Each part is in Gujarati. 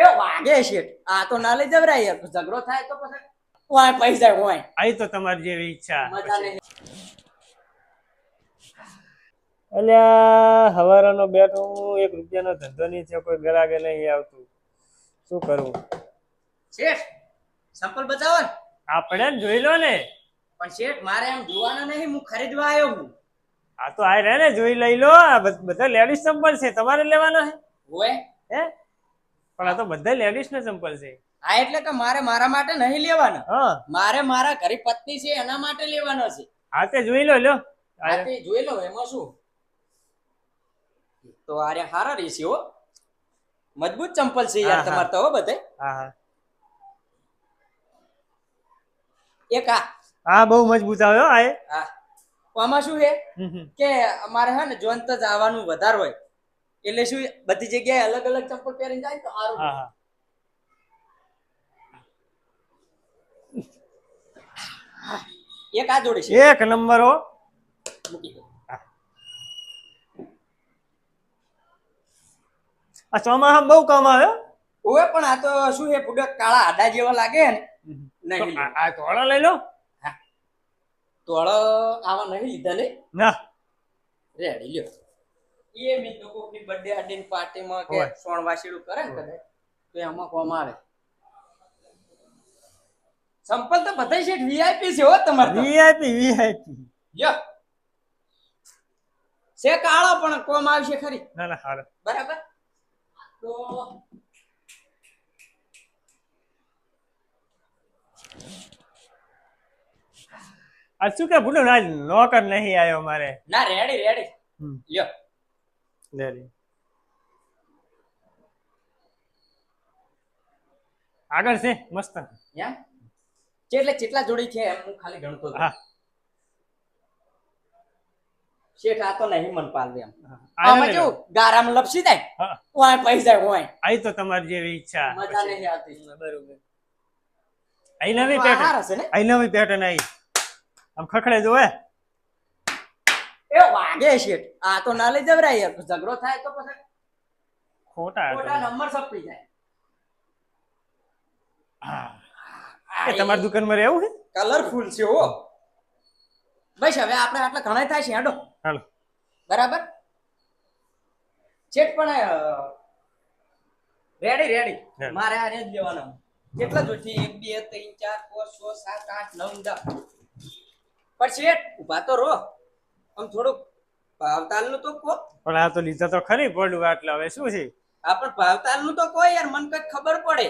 એ વાગે છે આ તો ના લઈ જવરાય યાર. ઝઘડો થાય તો પછી વાય પૈસા હોય. આઈ તો તમારી જેવી ઈચ્છા. મજા નહીં. અલ્યા હવારાનો બેઠો હું એક રૂપિયાનો ધંધો નહીં છે કોઈ ગરાગે નહીં આવતું. શું કરવું શેઠ સંપલ બતાવો ને આપણે જોઈ લો ને. પણ શેઠ મારે એમ જોવાનો નહીં હું ખરીદવા આવ્યો હું. આ તો આ રહે ને જોઈ લઈ લો. આ બધ- બધા લેડીઝ ચંપલ છે તમારે લેવાનો છે? હોય. હે? પણ આ તો બધા લેડીઝ ના ચંપલ છે. આ એટલે કે મારે મારા માટે નહીં લેવાના. હા. મારે મારા ઘરે પત્ની છે એના માટે લેવાનો છે. હા તે જોઈ લો લ્યો. હા તે જોઈ લો એમાં શું? તો આરે હારા રહેશે હો. મજબૂત ચંપલ છે યાર હા. તો હો બધે હા હા. એક આ. હા બહુ મજબૂત આવ્યો આ હા. આમાં શું છે. કે અમારે હે ને જોન તો જવાનું વધારે હોય. એટલે શું બધી જગ્યાએ અલગ અલગ ચંપલ પહેરીને જાય તો સારું હા હા. એક આ જોડી છે. એક નંબર હો. આ ચોમાસા બહુ કામ આવ્યો ઓય પણ આ તો શું છે પૂડક કાળા આડા જેવા લાગે ને. નહીં આ તોળા લઈ લો. તોળો આવા નહીં લીધા ને ના. રેડી લ્યો. એ મેં તો કોકની બર્થડે હાર્ડની પાર્ટીમાં કે સોણ વાસીડું કરે ને કદે તો એમાં કોમ આવે. સંપલ તો બધાય છે વીઆઈપી છે હો તમારે વીઆઈપી વીઆઈપી યો. સે કાળો પણ કોમ આવશે ખરી. ના ના હાલ. બરાબર? તો આ શું કે ભૂલું? ના નોકર નહીં આવ્યો મારે. ના રેડી રેડી. લ્યો લે લે. આગળ છે મસ્ત. એમ ચેટલે ચેટલા જોડી છે એમ હું ખાલી ગણતો હતો. હા. શેઠ આ તો નહીં મન પાલ એમ. આ આમાં જો ગારામ લપસી જાય હા. વાય પૈસા હોય આઈ તો તમારી જેવી ઈચ્છા. મજા નહીં આવતી. બરોબર. આઈ નવી પેટર્ન. આઈ નવી પેટર્ન આઈ. આમ ખખડે જોવે. એ વાગે શેઠ. આ તો ના લઈ જવરાય યાર. ઝઘડો થાય તો પછી ખોટા ખોટા નંબર સપી જાય. હા. એ તમારી દુકાનમાં રહેવું છે? કલરફુલ છે હો. બસ હવે આપણે આટલા ઘણા થાય છે હેડો. હાલો. બરાબર? ચેટ પણ રેડી રેડી. મારે આ જ લેવાનો. કેટલા જોઈતી એક બે ત્રણ ચાર પાંચ છ સાત આઠ નવ દસ. પણ શેઠ ઊભા તો રહો. આમ થોડુંક ભાવતાલનું તો કહો. પણ આ તો લીધા તો ખરી પડ્યું એટલે હવે શું છે? આ પણ ભાવતાલનું તો કહો યાર મને કઈ ખબર પડે.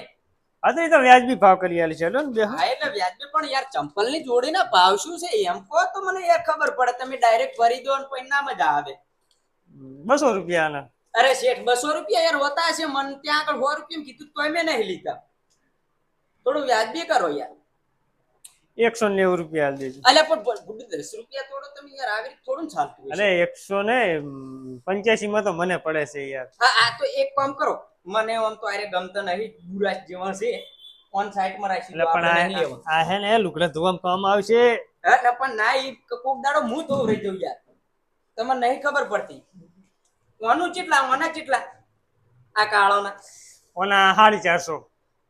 હા તો એ તો વ્યાજબી ભાવ કરી આલી છે ને હા એટલે વ્યાજબી પણ યાર ચંપલની જોડીના ભાવ શું છે? એમ કહો તો મને યાર ખબર પડે તમે ડાયરેક્ટ ભરી દો ને પછી ના મજા આવે. બસો રૂપિયાના. અરે શેઠ બસો રૂપિયા યાર હોતા છે મને ત્યાં આગળ સો રૂપિયા કીધું તોય મેં નહીં લીધા. થોડું વ્યાજબી કરો યાર. એકસો નેવું રૂપિયા દેજો. અલ્યા પણ દસ રૂપિયા થોડો તમે યાર આવી થોડું ચાલતું અરે એકસો ને પંચ્યાસી માં તો મને પડે છે યાર. હા આ તો એક કામ કરો. મને આમ તો અરે ગમતો નહીં બુરાશ જેવા છે ઓન સાઈડમાં રાખી એટલે પણ આ હે ને લુકડા ધોવામાં કામ આવશે. હા પણ ના ઈ કોક દાડો હું ધોવ રહી જાઉં યાર. તમને નહીં ખબર પડતી. ઓનું ચેટલા ઓના ચેટલા આ કાળોના. ઓના સાડી ચારસો.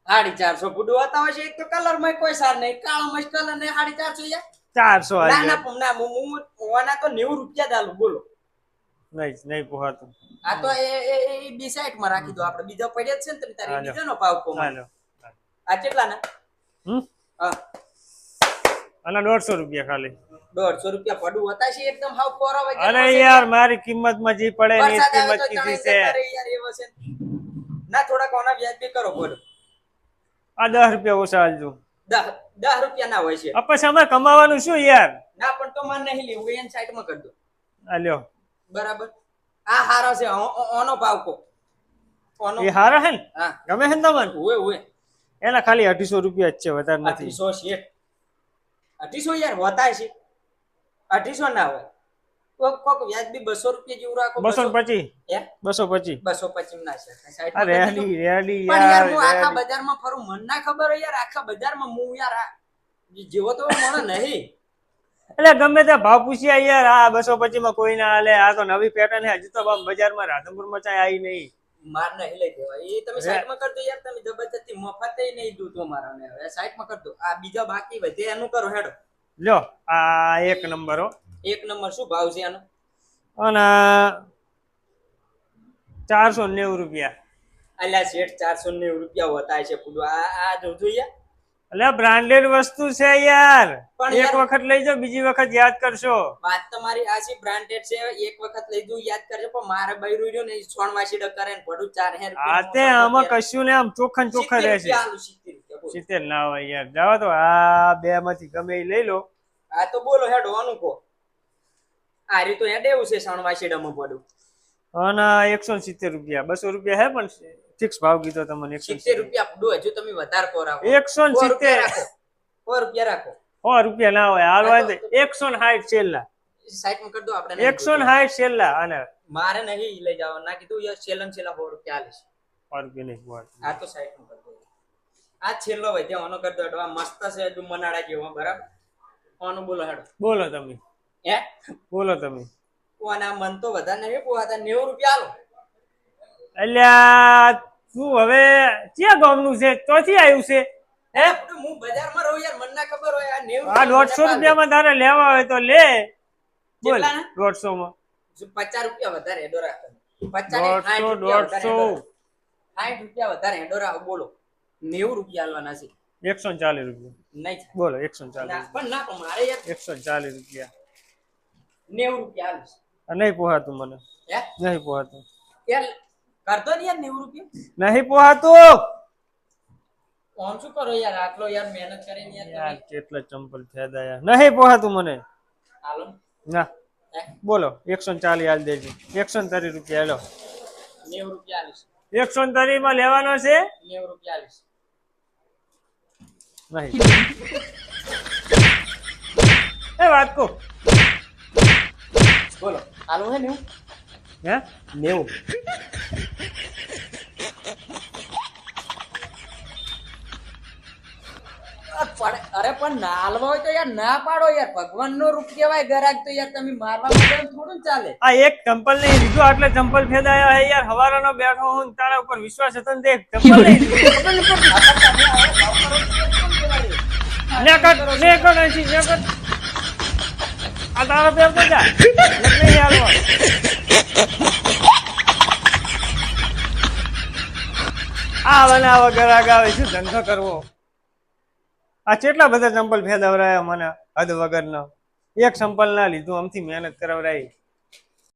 સાડી ચારસો ફૂટ હોતા હોય છે એક તો કલરમાં કોઈ સાર નહીં કાળો માં કલર ને સાડી ચારસો યાર. ચારસો ના ના ના હું ઓના તો નેવું રૂપિયા દાલું બોલો. નહીં નહીં પોહાતું. આ તો એ એ એ બી સાઈડમાં રાખી દો આપણે બીજો પડ્યા છે ને તમે તારે હાલો. બીજાનો ભાવ કહો આ કેટલા ના હમ? હા. અને દોઢસો રૂપિયા ખાલી. દોઢસો રૂપિયા પડું હતા છે એકદમ હાવ કોરા અરે યાર મારી કિંમતમાં જે પડે એ કિંમત કીધી છે. ના થોડા કોના વ્યાજ કરો બોલો. આ દસ રૂપિયા ઓછા આલજો દસ રૂપિયા ના હોય છે. પછી અમે કમાવાનું શું યાર? ના પણ તો મારે નહીં લેવું એન સાઈડમાં કરી દો. લ્યો. બરાબર? આ હારો છે ઓનો ભાવ કો. ઓનો એ હારા હે ને? હા. ગમે છે ને તમને ઓએ ઓએ એના ખાલી અઢીસો રૂપિયા જ છે વધારે નથી. અઢીસો છે. અઢીસો યાર વધારે છે. અઢીસો ના હોય. કોક કોક વ્યાજ બી રૂપિયા જેવું રાખો બસો ને પચીસ? હે? બસો પચીસ? બસો પચીસ ના છે. સાઈડ આ રેડી રેડી પણ યાર હું આખા બજારમાં ફરું. મને ના ખબર યાર આખા બજારમાં હું યાર જેવો તો મને નહીં. એટલે ગમે ત્યાં ભાવ પૂછ્યા યાર આ બસો પચીસમાં કોઈ ના હાલે આ તો નવી પેટર્ન છે હજી તો બજારમાં રાધનપુરમાં ચાય આવી નહીં. માર નહીં લઈ દેવાય એ તમે રે- સાઈડમાં કરી દો યાર તમે જબરજસ્તી મફતે નહીં દૂધો મારા ને. હવે સાઈડમાં કરી દો. આ બીજા બાકી વધે એનું કરો હેડો. લ્યો આ એક નંબર હો. એક નંબર શું ભાવ છે આનો? અને ચારસો નેવું રૂપિયા. અલ્યા શેઠ ચારસો નેવું રૂપિયા હોતા છે પૂરું આ આ જોજો યાર એટલે બ્રાન્ડેડ વસ્તુ છે યાર. પણ એક વખત લઈ જાઓ બીજી વખત યાદ કરશો. વાત તમારી આ છે બ્રાન્ડેડ છે એક વખત લઈ દઉં યાદ કરજો પણ મારે બૈરું રહ્યું ને સોણ વાસી કરે ને પડું ચાર હેર આ તે આમાં કશું ને આમ ચોખ્ખા ને ચોખ્ખા રહેશે સિત્તેર ના હોય યાર. જાવ તો આ બે માંથી ગમે એ લઈ લો. આ તો બોલો હેડો આનું કો આ રીતો એ એવું છે સોણ વાસી પડું. અને એકસો સિત્તેર રૂપિયા. બસો રૂપિયા હે પણ ફિક્સ ભાવ કીધો તમને એકસો સિત્તેર રૂપિયા પડું હજુ તમે વધારે કોરાવો એકસો સિત્તેર. સો રૂપિયા રાખો. સો રૂપિયા ના હોય. હાલ હોય એકસો ને સાઠ છેલ્લા. સાઈડમાં કરી દો આપણે એકસો ને સાઠ છેલ્લા અને મારે નહીં લઈ જવા ના કીધું યાર છેલ્લા છેલ્લા સો રૂપિયા આલીશ સો રૂપિયા નહીં આ તો સાઈડમાં કરી દો. આ છેલ્લો હોય ઓનો કરી દો. મસ્ત છે મનાડા જેવો બરાબર? ઓનો બોલો હેડો. બોલો તમે. હે? બોલો તમે. કોના મન તો વધારે નહીં પોવાતા નેવું રૂપિયા આલો. અલ્યા તું હવે ક્યાં ગામનું છે? ચોથી આવ્યું છે? હે હું બજારમાં રહું યાર મન ના ખબર હોય આ નેવું આ દોઢસો રૂપિયામાં તારે લેવા હોય તો લે. બોલ? દોઢસો માં પચાસ રૂપિયા વધારે હેડો રાખો. દોઢસો દોઢસો. સાઠ રૂપિયા વધારે હેડો રાખ બોલો. નેવું રૂપિયા આલવાના છે. એકસો ચાલીસ રૂપિયા. નહીં બોલો એકસો ચાલીસ. પણ ના મારે યાર એકસો ચાલીસ રૂપિયા. નેવું રૂપિયા આલીશ. નહીં પોહાતું મને. નહીં પોહાતું. કરતો ને યાર નેવું રૂપિયા? નહીં પોહાતું. આમ શું કરો યાર? આટલો યાર મહેનત કરીને યાર યાર કેટલા ચંપલ ફેદાયા નહીં પોહાતું મને. હાલો. ના. બોલો એકસો ચાલી હાલ દેજો. એકસો તરી રૂપિયા હેલો. નેવું રૂપિયા આલીશ. એકસો તારી માં લેવાનો છે? નેવું રૂપિયા આલીશ. નહીં. એ વાત કહું. બોલો. હાલો હે નેવું? હે? નેવું. અરે પણ ના હાલવા હોય તો યાર ના પાડો યાર. ભગવાન નો રૂપ કેવાય ગરાક તો યાર તમે મારવા માંડો થોડું ને ચાલે. આ એક ચંપલ નહીં લીધું આટલે ચંપલ ફેદાયા હે યાર. હવારાનો બેઠો હું તારા ઉપર વિશ્વાસ હતો ને દેખ ચંપલ નહીં. લે કર અહીંથી, લે તારો પેર તો જા નહીં હાલવા. આવા ને આવા ગરાગ આવે શું ધંધો કરવો આ કેટલા બધા ચંપલ ફેદવરાયા મને હદ વગરના એક ચંપલ ના લીધું આમથી મહેનત કરાવરાઈ